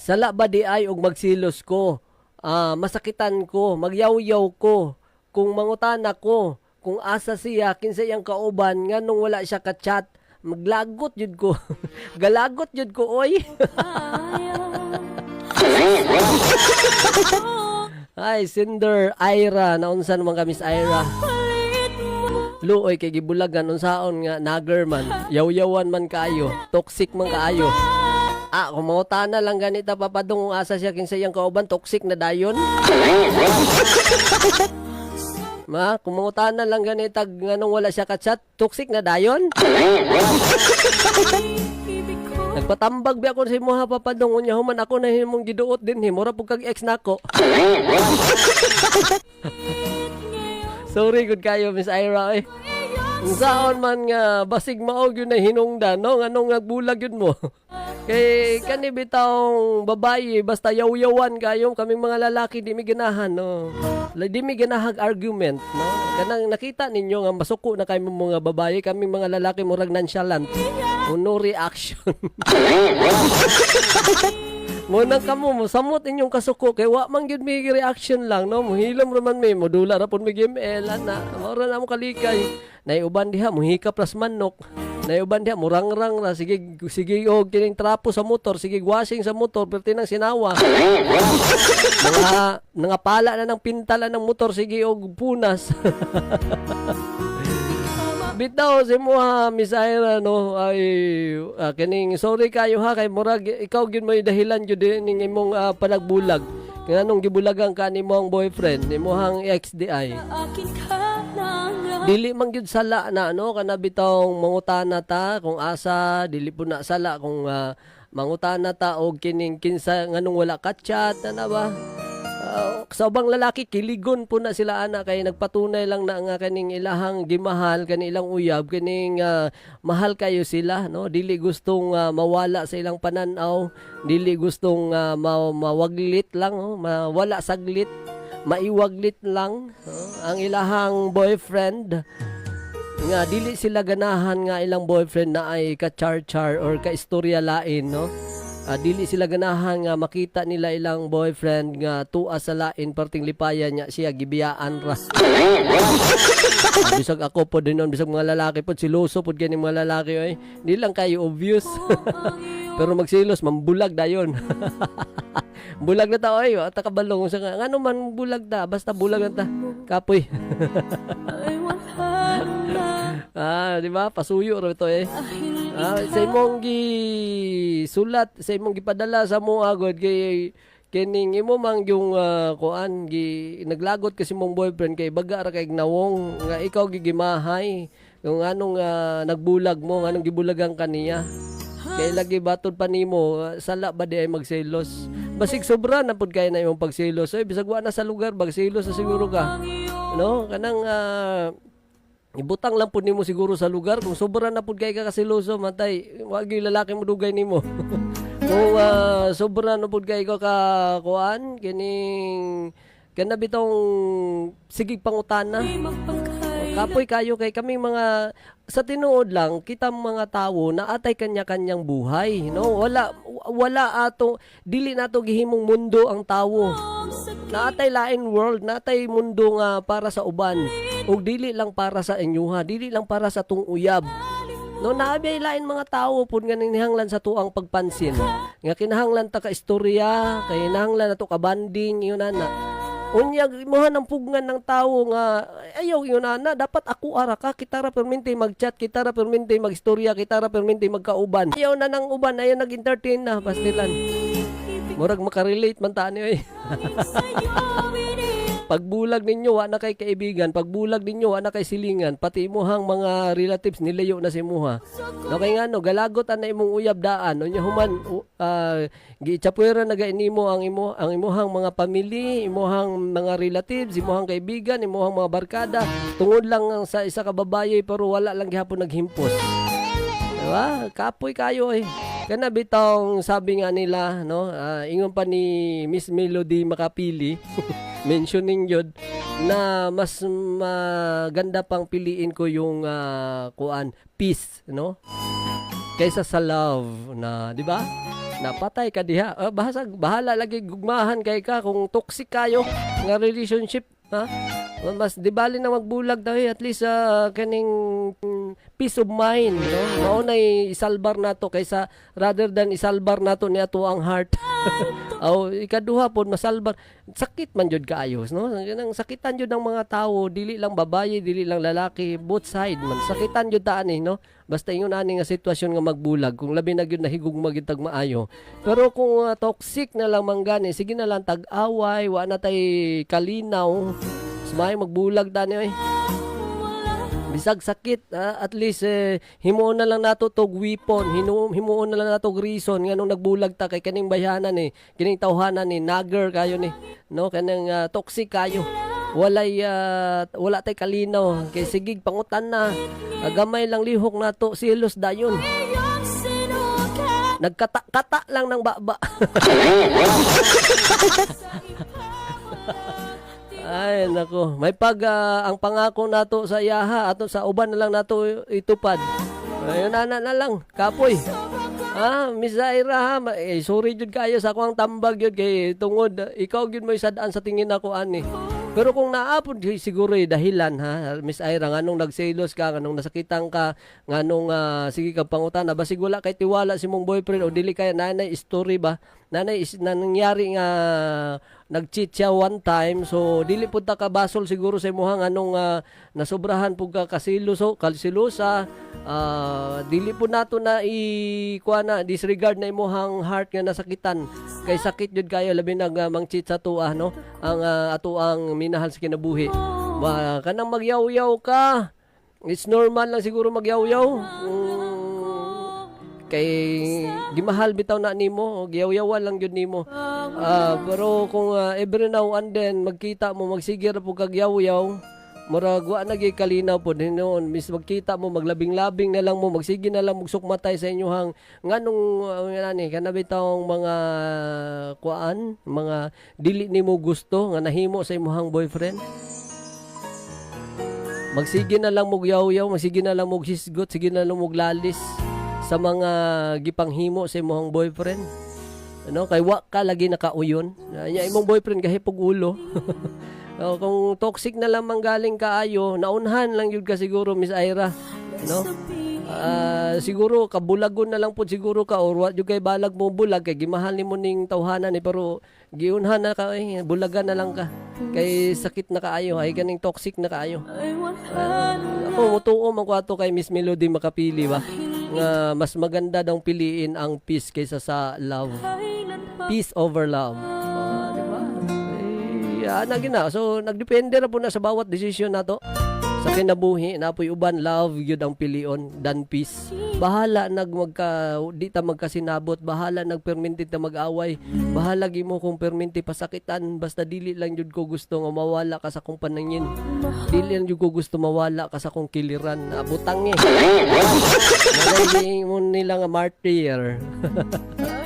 Sala ba di ay og magsilos ko? Ah, masakitan ko, magyaw-yaw ko, kung mangutana ko, kung asa siya kinsa iyang kauban nganong wala siya ka-chat, maglagot jud ko. Galagot jud ko oy. Ay, Cinder, Ira, naunsa naman ka Miss Ira? Luoy kay gibulagan unsaon nga nagger man, yaw-yawan man kaayo, toxic man kaayo. Ah, kung mangutana lang ganita papadong kung asa siya kinsa iyang kauban toxic na dayon. Ma, kung mangutana lang ganita nganong wala siya ka-chat, toxic na dayon. Nagpatambag bi ako sa imo ha papadong unya human ako na himong giduot din himura pug kag ex nako. Sorry good kayo Miss Ira eh. Saan man nga basig maog yun na hinungdan no nganong nagbulag yun mo. Kay kani bitawng babae basta yaw-yawan kayo kaming mga lalaki di mi ganahan no. Di mi ganahag argument no. Kanang nakita ninyo nga masuko na kay mga babae kaming mga lalaki murag nonchalant. No reaction. Munang kamo mo samot inyong kasuko. Kay wa man gyud may reaction lang no? Muhilom ra man may modula ra pud may GML ana mao ra namo kalikay nay uban diha muhika plus manok. Nay uban diha murangrang ra. Sige sige og kining trapo sa motor. Sige washing sa motor. Perti nang sinawa. Mga nangapala na ng pintala ng motor. Sige og punas Bitaw si mo ha, Miss Ira, no, ay, ah, kining, sorry kayo ha, kay Murag, ikaw gyud mo dahilan din ning imong ah, panagbulag. Kaya nung gibulagan ka ni mong boyfriend, ni mo hang XDI. Dili man gyud sala na, no, kana bitawng mangutana ta, kung asa, dili po na sala, kung ah, mangutana ta, og kining kinsa, nganong wala ka chat, ano ba? Uh, sa ubang lalaki kiligon po na sila ana kay nagpatunay lang na nga kaning ilahang gimahal kani ilang uyab kaning ah, mahal kayo sila no? Dili gustong ah, mawala sa ilang pananaw. Dili gustong ah, ma- mawaglit lang oh, mawala saglit maiwaglit lang oh, ang ilahang boyfriend nga dili sila ganahan nga ilang boyfriend na ay ka-char-char or ka-istorya lain no Ah, dili sila ganahan nga makita nila ilang boyfriend nga tuwa sa lain perting lipayan niya siya gibiyaan ra. Bisag ako po din nun bisag mga lalaki po siloso po gani mga lalaki oy. Di lang kayo obvious. Pero magsilos mambulag dayon bulag na ta oy. Wa ta kabalong. Sa nga ngano man bulag ta? Basta bulag na ta. Kapoy. Ah di ba? Pasuyo ra ito eh Ah, sa imong gi sulat sa imong gipadala sa mo agod kay kining imo mang yung ah, kuan gi naglagot kasi mong boyfriend kay baga ra kay nawong nga ikaw gigimahay. Yung anong ah, nagbulag mo anong gibulagan kaniya kay lagi batod pa nimo ah, sala ba di ay magselos? Basig sobra na pud kay na imong pagselos. Ay bisag wa na sa lugar bagselos na siguro ka. No? Kanang ah, Ibutang lang pud nimo siguro sa lugar kung sobra na pud kay ka kasiloso matay wa gyud lalaki mo dugay nimo. kung ah, sobra na pud kay ka kuan kining kana bitong sige pangutana. Kapoy kayo kay kami mga sa tinuod lang kita mga tawo na atay kanya-kanyang buhay no wala wala ato dili nato gihimong mundo ang tawo naatay lain world natay mundo nga para sa uban ug dili lang para sa inyuha dili lang para sa tung uyab. No naabay lain mga tawo pud nga ninihanglan sa tuang pagpansin. Nga kinahanglan ta ka istorya kay kinahanglan nato ka banding yun ana Unya imuha ng pugnan ng tao nga ayaw yun ana dapat ako ara ka kita ra permente mag-chat kita ra permente mag-istorya kita ra permente magkauban. Ayaw na ng uban ayaw nag-entertain na pastilan murag makarelate man ta ni oy Pagbulag ninyo, wa na kay kaibigan. Pagbulag ninyo, wa na kay silingan. Pati imuhang mga relatives nilayo na si muha. No kay nga no, galagot na imong uyab daan. Unya human uh, giitsapwera na gainimo ang imo ang imuhang mga pamilya, imuhang mga relatives, imuhang kaibigan, imuhang mga barkada. Tungod lang ang sa isa ka babaye pero wala lang gihapon naghimpos. Diba? Kapoy kayo eh. Kana bitong sabi nga nila, no? ah, ingon pa ni Miss Melody Makapili, mentioning yun, na mas maganda pang piliin ko yung ah, kuan, peace, no? Kaysa sa love na, di ba? napatay ka diha. Ah, bahasa bahala lagi gugmahan kay ka kung toxic kayo nga relationship, ha? Mas di bali na magbulag daw eh, at least ah, kaning mm, peace of mind, no? Mao nay isalbar nato kaysa rather than isalbar nato ni ato ang heart. Aw ikaduha pod masalbar. Sakit man jud kaayos, no? Nang sakitan jud ng mga tao, dili lang babaye, dili lang lalaki, both side man. Sakitan jud ta ani, no? Basta ingon ani nga sitwasyon nga magbulag kung labi na gyud nahigog magitag maayo. Pero kung ah, toxic na lang manggani, sige na lang tag-away, wa na tay kalinaw. Sumay magbulag tani oy. Bisag sakit, ah, at least eh, himuon na lang nato tog weapon, hinu, himuon na lang nato reason nga nung nagbulag ta kay kaning bayanan ni, kining tawhanan ni, nagger kayo ni, no kanang ah, toxic kayo. Walay ah, wala tay kalinaw kay sigig pangutan na. Ah, gamay lang lihok nato silos dayon. Nagkata-kata lang ng baba. Ay, nako. May pag ah, ang pangako nato sa iyaha ato sa uban na lang nato itupad. Ayun na, na, na lang, kapoy. Ah, Miss Zaira ha, eh, sorry jud kayo sa akong tambag yun kay tungod ikaw gyud mo isadaan sa tingin ako ani. Pero kung naapod di- siguro eh, dahilan ha, Miss Ira, nganong nagselos ka, nganong nasakitan ka, nganong ah, sige ka pangutan, na basig wala kay tiwala si mong boyfriend o dili kay nanay story ba? Nanay is na nangyari nga nag-cheat siya one time. So dili pud ta kabasol siguro sa imuhang anong ah, nasobrahan pud ka kasiluso kalsilusa ah, dili po nato na i kuha na disregard na imuhang heart nga nasakitan. Kay sakit jud kayo labi nag uh, mang-cheat sa tuwa no? Ang ah, ato ang minahal sa kinabuhi. Wa- kanang magyaw-yaw ka. It's normal lang siguro magyaw-yaw. Mm, kay gimahal bitaw na nimo giyaw-yawan lang gyud nimo. Ah, pero kung ah, every now and then magkita mo magsigir po kag yaw-yaw murag wa na gyud kalinaw po noon. Mis magkita mo maglabing-labing na lang mo magsige na lang magsukmatay sa inyohang nganong uh, ngani kana bitawng mga kuan mga dili nimo gusto nga nahimo sa imong boyfriend. Magsige na lang mog yaw-yaw, magsige na lang mog hisgot, sige na lang mog lalis sa mga gipanghimo sa imong boyfriend. Ano, kay wa ka lagi nakauyon. Nya imong boyfriend gahipog ulo. o, kung toxic na lang manggaling kaayo, naunhan lang yun ka siguro Miss Ira. No? Ah, siguro kabulagon na lang po siguro ka or jud kay balag mo bulag kay gimahal nimo ning tawhanan ni pero giunhan na ka eh, bulagan na lang ka. Kay sakit na kaayo, ay ganing toxic na kaayo. Ako mutuo man ko ato kay Miss Melody makapili ba nga mas maganda daw piliin ang peace kaysa sa love. Peace over love. Ah, di ba? Eh, ana gina. So nagdepende ra po na sa bawat desisyon nato. Sa kinabuhi na po'y uban love gyud ang pilion than peace. Bahala nag magka di ta magkasinabot, bahala nagperminti ta mag-away. Bahala gimo kung perminti pasakitan basta dili lang jud ko gusto nga mawala ka sa kong panangin. Dili lang jud ko gusto mawala ka sa kong kiliran. Abutang eh. Malay mo nila nga martyr.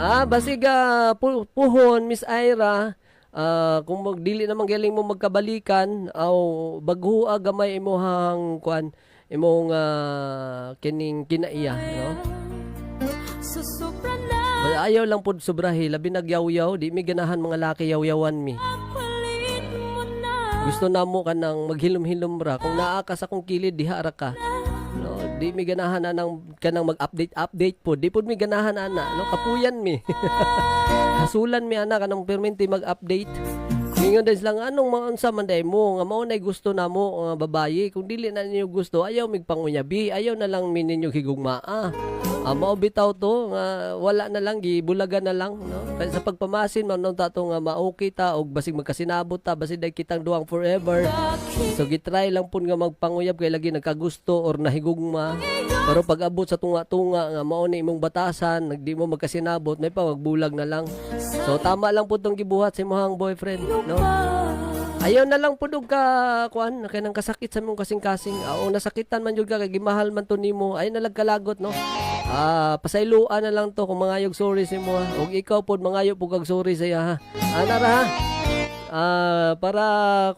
Ah, basig ah, pu- puhon, Miss Ira, ah, kung mag, dili naman galing mo magkabalikan, aw baghu gamay imuhang kuan, imong ah, kining kinaiya, no? Ayaw lang pud sobrahi, labi nagyaw-yaw, di mi ganahan mga laki yaw-yawan mi. Gusto na mo ka nang maghilom-hilom ra, kung naa ka sa kong kilid, diha ra ka. Di mi ganahan na nang kanang mag-update update po. Di pud mi ganahan ana, no kapuyan mi. Hasulan mi ana kanang perminti mag-update. Mingon din lang anong maunsa man day mo nga mao nay gusto na mo nga babayi kung dili na ninyo gusto ayaw mig pangunyabi ayaw na lang min ninyo higugmaa ah, mao bitaw to nga wala na lang gibulagan na lang no kaya sa pagpamasin man nung tato nga maokay ta og basig magkasinabot ta basig day kitang duang forever so gitry lang pun nga magpanguyab kay lagi nagkagusto or nahigugma pero pag abot sa tunga-tunga nga mao ni imong batasan nagdi mo magkasinabot may pa magbulag na lang so tama lang pud tong gibuhat sa imong boyfriend no Ayaw na lang pud ka kuan kay nang kasakit sa imong kasing-kasing. Oo, nasakitan man jud ka kay gimahal man to nimo. Ay na lang kalagot no. Ah, pasayloan na lang to kung mangayog sorry sa imo. ha. Ug ikaw pud mangayo pug kag sorry sa iya ha. Ana ra ha. Ah, para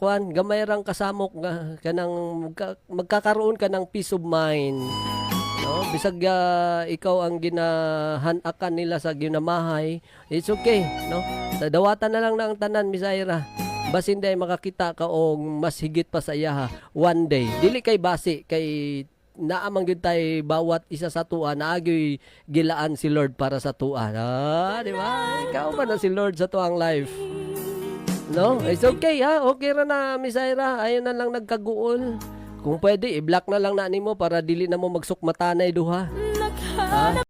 kuan gamay rang kasamok nga kanang magka, magkakaroon ka ng peace of mind. No? bisag ah, ikaw ang ginahanakan nila sa ginamahay, it's okay, no? Dawatan na lang ng tanan, Miss Ira. Basin day makakita ka og mas higit pa sa iya ha, one day. Dili kay basi kay naamang gyud tay bawat isa sa tuwa naagyoy gilaan si Lord para sa tuwa. Ah, di ba? Ikaw ba na si Lord sa tuang life? No? It's okay ha. Okay ra na, Miss Ira. Ayun na lang nagkaguol. Kung pwede, i-block na lang na nimo para dili na mo magsukmatanay duha. Ha?